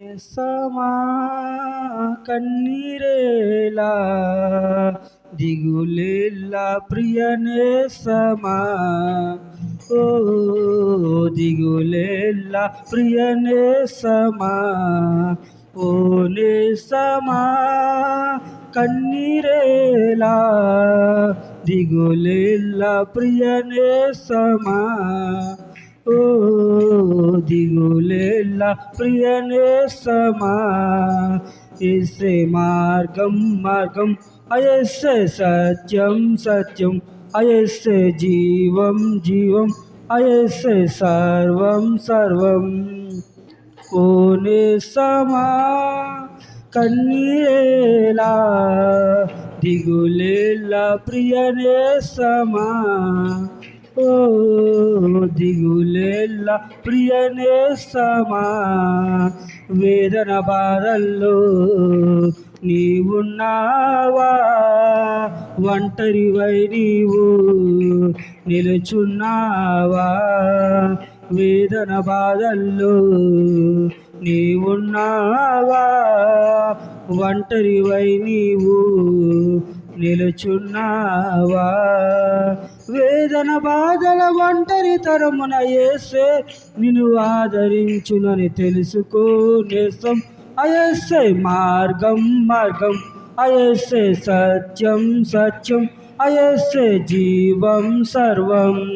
సమా కన్నీరేలా దిగులేలా ప్రియనే సమా ఓ దిగులేలా ప్రియనే సమా ఓ నే సమా కన్నీరేలా దిగులేలా ప్రియనే సమా ఓ ప్రియనే సమా. ఎస్సే మార్గం మార్గం అయస్సే సత్యం సత్యం అయస్సే జీవం జీవం అయస్సే సర్వం సర్వం. ఓనే సమా కన్నీరేలా దిగులేలా ప్రియనే సమా. ఓ దిగులేళ్ళ ప్రియనే సమా వేదన బాధల్లో నీవున్నావా? ఒంటరివై నీవు నిలుచున్నావా? వేదన బాధల్లో నీవున్నావా? ఒంటరివై నీవు నిలుచున్నావా? వేదన బాధల ఒంటరి తరమున ఏసే నిన్ను ఆదరించునని తెలుసుకో నేసం. అయస్సే మార్గం మార్గం. అయస్సే సత్యం సత్యం. అయస్సే జీవం సర్వం.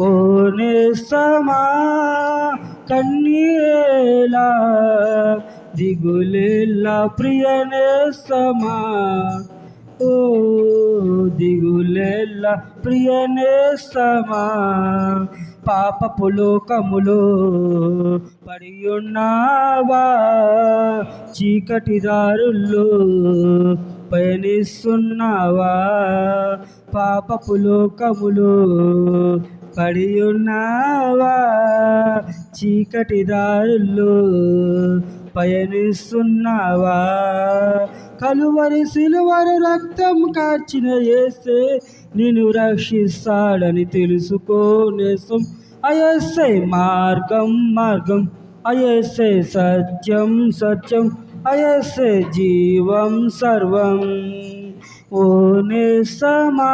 ఓ నేసమా కన్నీలా దిగులేలా ప్రియనే సమా దిగులేల ప్రియనే సమా పాపపు లోకములో పడి ఉన్నావా చీకటి దారుల్లో పయనిస్తున్నావా? పాపపు లోకములో పడి ఉన్నావా చీకటి దారుల్లో పయనిస్తున్నావా? కలువరి సిలువరు రక్తం కార్చిన వేస్తే నిన్ను రక్షిస్తాడని తెలుసుకో నేసం. అయస్సే మార్గం మార్గం. అయస్సే సత్యం సత్యం. అయస్సే జీవం సర్వం. ఓ నేసమా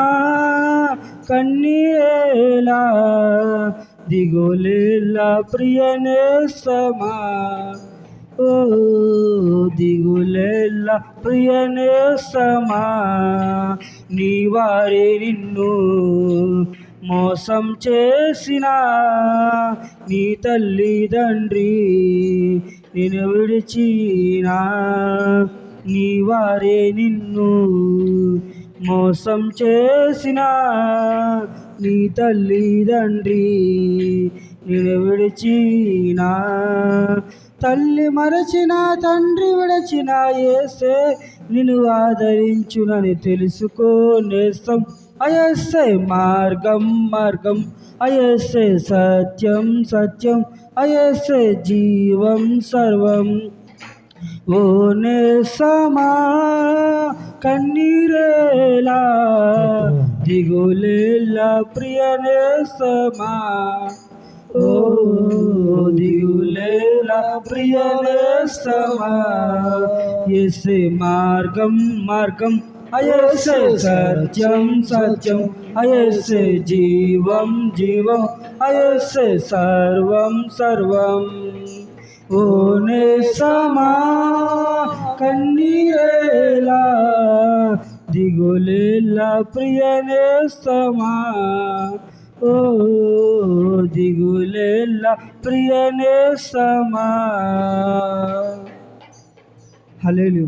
కన్నీలా దిగోలేలా ప్రియనేసమా ఓ దిగులేల ప్రియనే సమా నీ వారి నిన్ను మోసం చేసిన. నీ తల్లిదండ్రి నేను విడిచిన. నీ వారే నిన్ను మోసం చేసిన. నీ తల్లిదండ్రి నేను విడిచిన. తల్లి మరచిన తండ్రి విడచిన ఏసే నిన్ను ఆదరించునని తెలుసుకో నేస్తం. అయస్సే మార్గం మార్గం. అయస్సే సత్యం సత్యం. అయస్సే జీవం సర్వం. ఓ నేసమా కన్నీరేలా. దిగులేలా ప్రియనేసమా ఓ దిగులేల ప్రియనేస్తమా ఎసే మార్గం మార్గం అయసే సత్యం సత్యం అయసే జీవం జీవం అయసే సర్వం సర్వం ఓ సమా కన్నీరేలా దిగులేలా ప్రియనేస్తమా ఓ దిగులేల ప్రియనే సమా. హలేలు